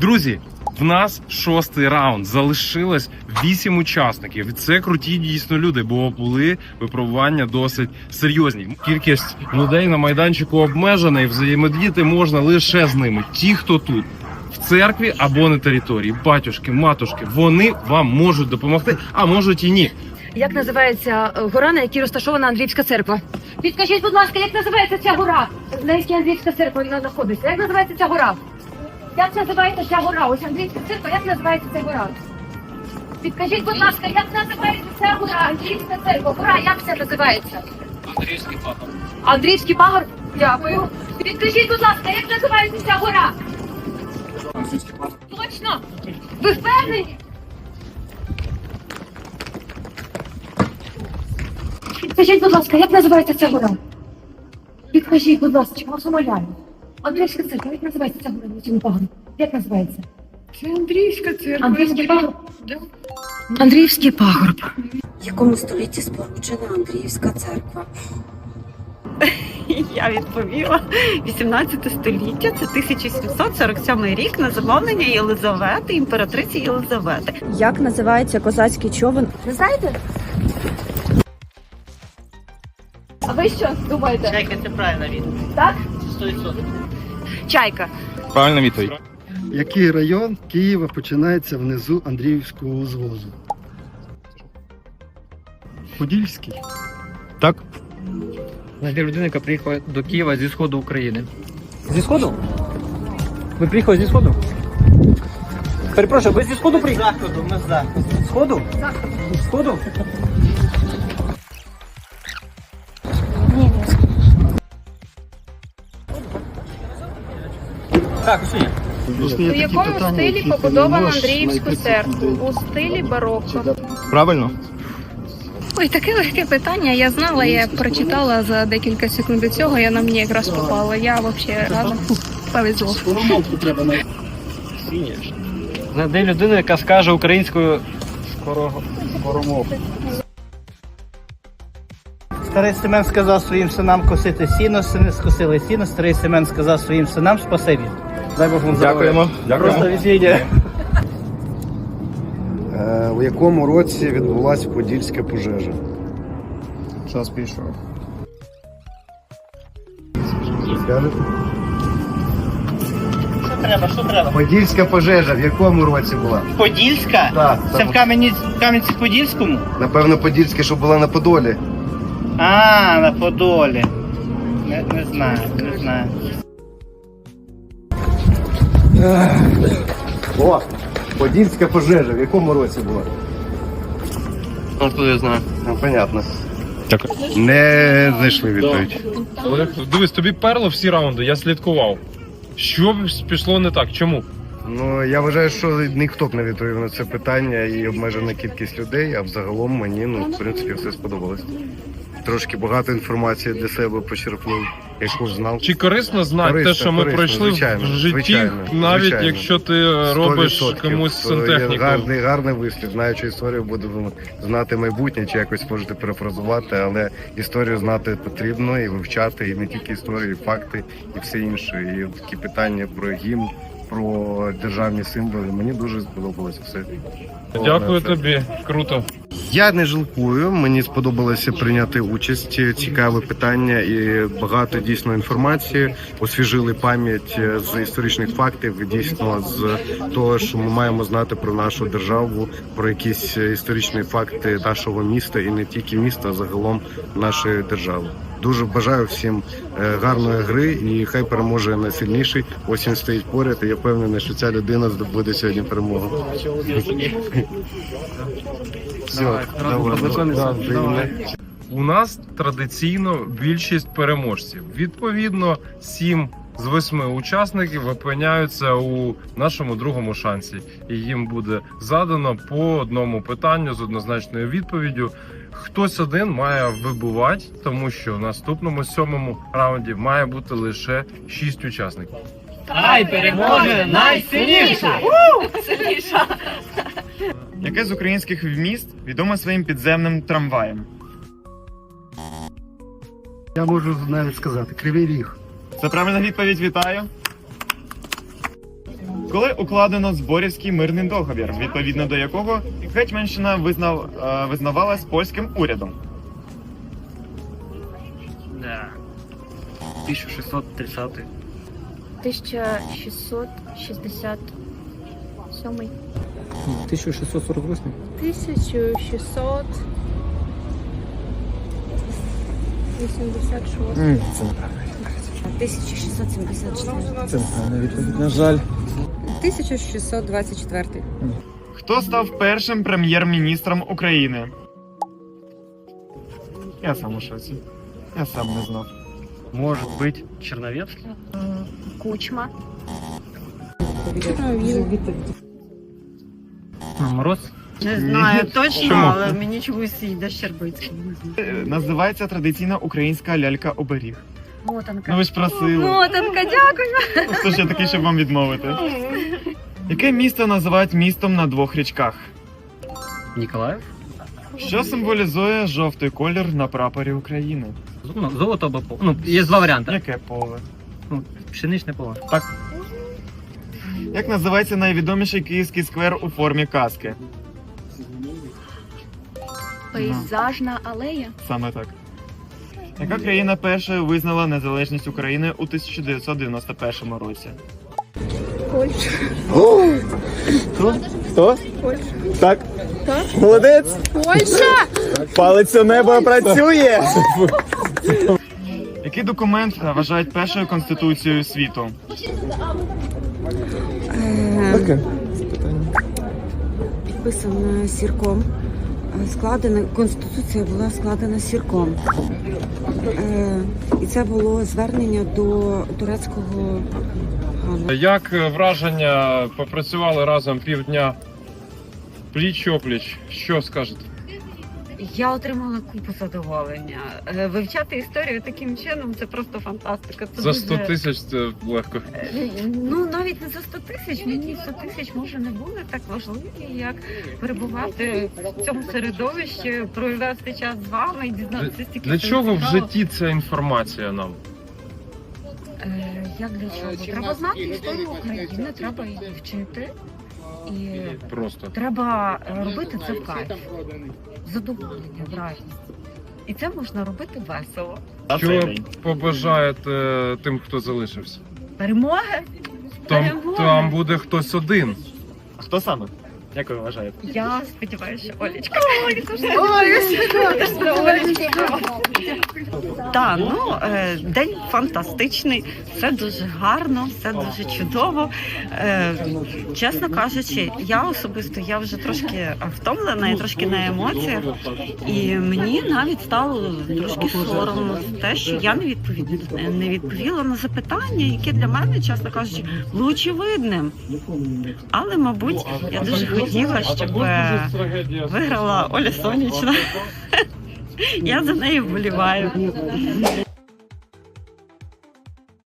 Друзі, в нас шостий раунд. Залишилось вісім учасників. І це круті дійсно люди, бо були випробування досить серйозні. Кількість людей на майданчику обмежена і взаємодіяти можна лише з ними. Ті, хто тут. В церкві або на території, батюшки, матушки, вони вам можуть допомогти, а можуть і ні. Як називається е, гора, на якій розташована Андріївська церква? Підкажіть, будь ласка, як називається ця гора, на якій Андріївська церква вона знаходиться? Як називається ця гора? Як називається ця гора? Ось Андріївська церква, як називається ця гора? Підкажіть, будь ласка, як називається ця гора? Андріївська церква. Гора, як це називається? Андріївський пагор. Андріївський пагор? Дякую. Підкажіть, будь ласка, як називається ця гора? Точно? Ви впевнені? Підкажіть, будь ласка, як називається ця гора? Підкажіть, будь ласка, вас умоляю. Андрійська церква, як називається ця гора на цьому пагорбі? Як називається? Це Андрійська церква. Андріївський пагорб? Да. Андріївський пагорб. В якому столітті споруджена Андріївська церква? Я відповіла 18 століття, це 1747 рік на замовлення Єлизавети, імператриці Єлизавети. Як називається козацький човен? Ви знаєте? А ви що думаєте? Чайка це правильна відповідь. Так? 100%. Чайка. Правильна відповідь. Який район Києва починається внизу Андріївського узвозу? Подільський. Так. Знайти людину, яка приїхала до Києва зі сходу України. Зі сходу? Ви приїхали зі сходу? Перепрошую, ви зі сходу приїхали? З Заходу, ми з заходу. З сходу? З сходу? Так, усі. У якому стилі побудовано Андріївську церкву? У стилі барокко. Правильно. Ой, таке легке питання. Я знала, я прочитала за декілька секунд до цього, я на мені якраз попала. Я взагалі рада. Повезло. Знайди людину, яка скаже українською скоро скоромов. Старий Семен сказав своїм синам косити сіно, сини скосили сіно, старий Семен сказав своїм синам спасибі. Дай Бог вам здоров'я. Дякуємо. Просто весілля. Е, у якому році відбулася Подільська пожежа? Час пішов. Скажете? Що треба, що треба? Подільська пожежа в якому році була? Подільська? Так, Це там, в Кам'янці Кам'янці-Подільському? напевно, Подільська, що була на Подолі. А, на Подолі. Не, не знаю, не знаю. О, Подільська пожежа в якому році була? Я знаю? Ну, понятно. Дякую. Не знайшли відповідь. Олег, дивись, тобі перло всі раунди, я слідкував. Що пішло не так? Чому? Ну, я вважаю, що ніхто б не відповів на це питання і обмежена кількість людей, а взагалом мені, ну, в принципі, все сподобалось. Трошки багато інформації для себе почерпнув, яку знав. Чи корисно знати Корисно, те, що ми корисно, пройшли звичайно, в житті, звичайно, навіть звичайно. якщо ти робиш 100%. комусь То є сантехніку? Гарний, гарний вислів. Знаючи історію, будемо знати майбутнє, чи якось можете перефразувати, але історію знати потрібно і вивчати, і не тільки історію, і факти, і все інше. І такі питання про гімн, про державні символи. Мені дуже сподобалося все. Дякую тобі, круто. Я не жалкую. Мені сподобалося прийняти участь. Цікаве питання і багато дійсно інформації. Освіжили пам'ять з історичних фактів. Дійсно, з того, що ми маємо знати про нашу державу, про якісь історичні факти нашого міста і не тільки міста, а загалом нашої держави. Дуже бажаю всім е, гарної гри і хай переможе найсильніший. Ось він стоїть поряд. і Я впевнений, що ця людина здобуде сьогодні перемогу. Все. У нас традиційно більшість переможців. Відповідно, сім з восьми учасників опиняються у нашому другому шансі, і їм буде задано по одному питанню з однозначною відповіддю. Хтось один має вибувати, тому що в наступному сьомому раунді має бути лише шість учасників. Ай, переможе найсильніша! Сильніша. Яке з українських міст відоме своїм підземним трамваєм? Я можу навіть сказати, кривий ріг. Це правильна відповідь, вітаю. Коли укладено Зборівський мирний договір, відповідно до якого Гетьманщина визнав, е, визнавалась польським урядом. Да. 1630. 1667. 1648. 1600. 86. 1674. Це неправильна відповідь, на жаль. 1624. Хто став першим прем'єр-міністром України? Я сам у шоці. Я сам не знав. Может быть, Черновецкий? Кучма. Мороз? Не знаю точно, Чому? але мені чомусь йде Щербицький. Е, Називається традиційна українська лялька оберіг. Мотанка. Ну ви ж просили. Мотанка, дякую. Хто ж я такий, щоб вам відмовити? Яке місто називають містом на двох річках? Николаев? Що символізує жовтий колір на прапорі України? Ну, золото або поле. Ну, є два варіанти. Яке поле? Ну, пшеничне поле. Як називається найвідоміший київський сквер у формі каски? Пейзажна алея. Саме так. Яка країна першою визнала незалежність України у 1991 році? Хто? Так. Молодець. Польща! Палець у небо працює. Який документ вважають першою конституцією світу? Таке. Підписана сірком. Складена конституція була складена сірком. Е, І це було звернення до турецького хана. Як враження попрацювали разом півдня пліч опліч? Що скажете? Я отримала купу задоволення. Е, Вивчати історію таким чином це просто фантастика. Це За дуже- 100 тисяч це легко. Е, Ну навіть не за 100 тисяч. Мені 100 тисяч може не були так важливі, як перебувати в цьому середовищі, провести час з вами і дізнатися стільки. Для чого в житті ця інформація нам? Е, Як для чого? Треба знати історію України, треба її вчити. І Просто. треба е, робити це в кайф. Задоволення, в радість. І це можна робити весело. Що побажаєте тим, хто залишився? Перемоги! Там, Перемоги! там буде хтось один. А хто саме? Як ви вважаєте? Я сподіваюся, що Олечка. Так, ну е, день фантастичний, все дуже гарно, все дуже чудово. Е, чесно кажучи, я особисто я вже трошки втомлена і трошки на емоціях, і мені навіть стало трошки соромно те, що я не відповіла, не відповіла на запитання, яке для мене, чесно кажучи, було очевидним. Але, мабуть, я дуже хотіла, щоб е, виграла Оля Сонячна. Я за неї вболіваю.